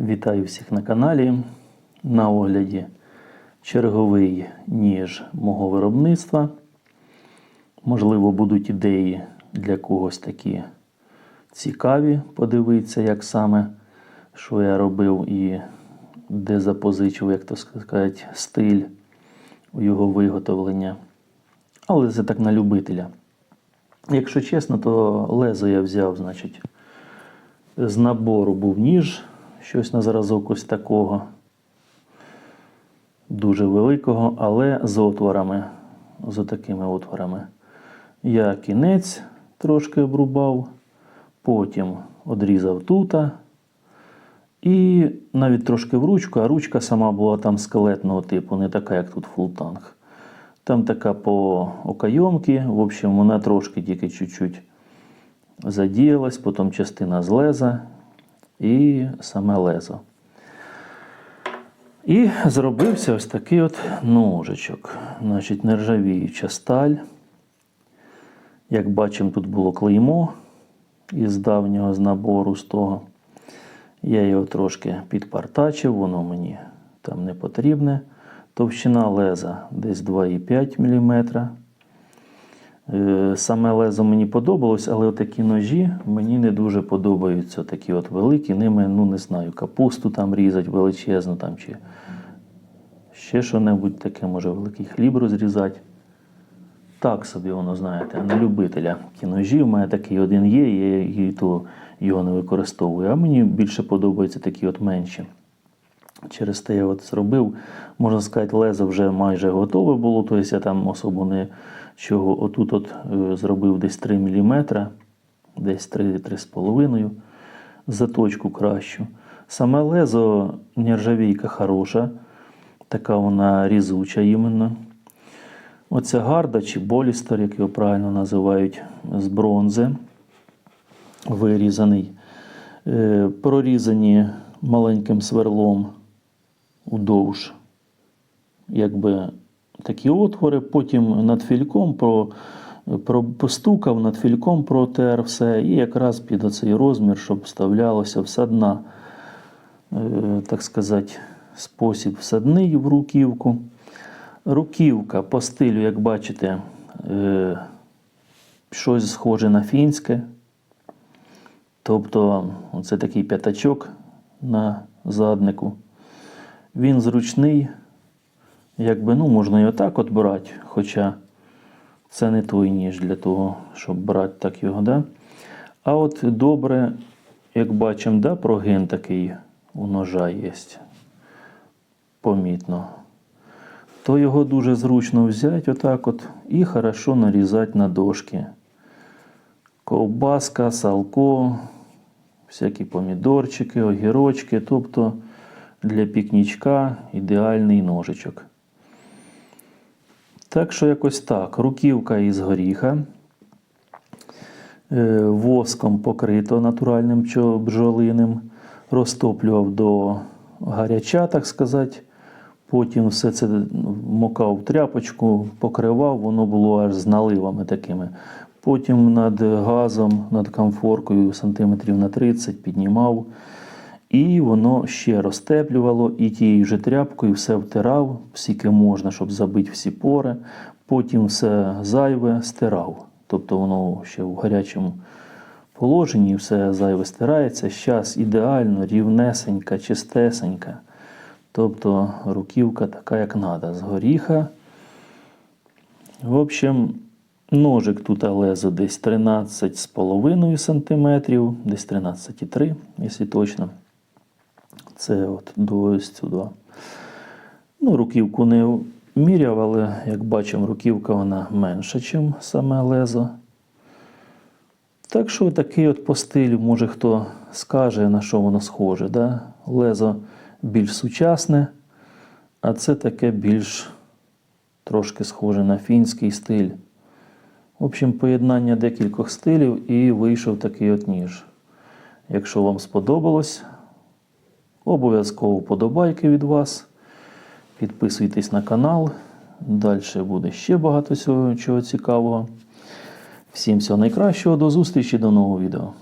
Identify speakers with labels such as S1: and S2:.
S1: Вітаю всіх на каналі. На огляді черговий ніж мого виробництва. Можливо, будуть ідеї для когось такі цікаві. Подивитися, як саме, що я робив і де запозичив, як то сказати, стиль його виготовлення. Але це так на любителя. Якщо чесно, то лезо я взяв, значить, з набору був ніж, щось на зразок ось такого. Дуже великого, але з отворами. З такими отворами. Я кінець трошки обрубав, потім одрізав тута. І навіть трошки в ручку, а ручка сама була там скелетного типу, не така, як тут фултанг. Там така по окайомки, в общем, вона трошки тільки чуть-чуть задіялась, потім частина з леза і саме лезо. І зробився ось такий от ножичок. Значить, нержавіюча сталь. Як бачимо, тут було клеймо із давнього з набору з того. Я його трошки підпартачив, воно мені там не потрібне. Товщина леза десь 2,5 мм. Е, Саме лезо мені подобалось, але такі ножі мені не дуже подобаються. Такі от великі, ними, ну не знаю, капусту там різати величезну там, чи ще що-небудь таке, може великий хліб розрізати. Так собі воно, знаєте, на любителя. Ті в мене такий один є, я і то його не використовую. А мені більше подобаються такі от менші. Через те я от зробив, можна сказати, лезо вже майже готове було, тобто я там особо не чого. Отут от е, зробив десь 3 мм, десь 3-3,5 заточку кращу. Саме лезо нержавійка хороша, така вона різуча іменно. Оця гарда чи болістер, як його правильно називають, з бронзи, вирізаний, е, прорізані маленьким сверлом удовж, якби такі отвори. Потім над фільком про, про, постукав, над фільком протер все, і якраз під оцей розмір, щоб вставлялося всадна, е, так сказати, спосіб всадний в руківку. Руківка по стилю, як бачите, е, щось схоже на фінське. Тобто, це такий п'ятачок на заднику. Він зручний, якби ну, можна і отак от брати, хоча це не той ніж для того, щоб брати так його. Да? А от добре, як бачимо, да, прогин такий у ножа є. Помітно. То його дуже зручно взяти отак от і хорошо нарізати на дошки. Ковбаска, салко, всякі помідорчики, огірочки, тобто для пікнічка ідеальний ножичок. Так що якось так. Руківка із горіха. Е, Воском покрито натуральним бджолиним. Розтоплював до гаряча, так сказати. Потім все це мокав в тряпочку, покривав, воно було аж з наливами такими. Потім над газом, над комфоркою сантиметрів на 30 піднімав. І воно ще розтеплювало, і тією же тряпкою все втирав, скільки можна, щоб забити всі пори. Потім все зайве стирав. Тобто воно ще в гарячому положенні, все зайве стирається. Зараз ідеально, рівнесенька, чистесенька. Тобто руківка така, як треба, з горіха. В общем, ножик тут лезо десь 13,5 см, десь 13,3, якщо точно. Це от до сюди. Ну, руківку не міряв, але як бачимо, руківка вона менша, ніж саме лезо. Так що такий от по стилю, може хто скаже, на що воно схоже. Да? Лезо більш сучасне, а це таке більш трошки схоже на фінський стиль. В общем, поєднання декількох стилів і вийшов такий от ніж. Якщо вам сподобалось, обов'язково вподобайки від вас. Підписуйтесь на канал. Далі буде ще багато всього чого цікавого. Всім всього найкращого, до зустрічі, до нового відео.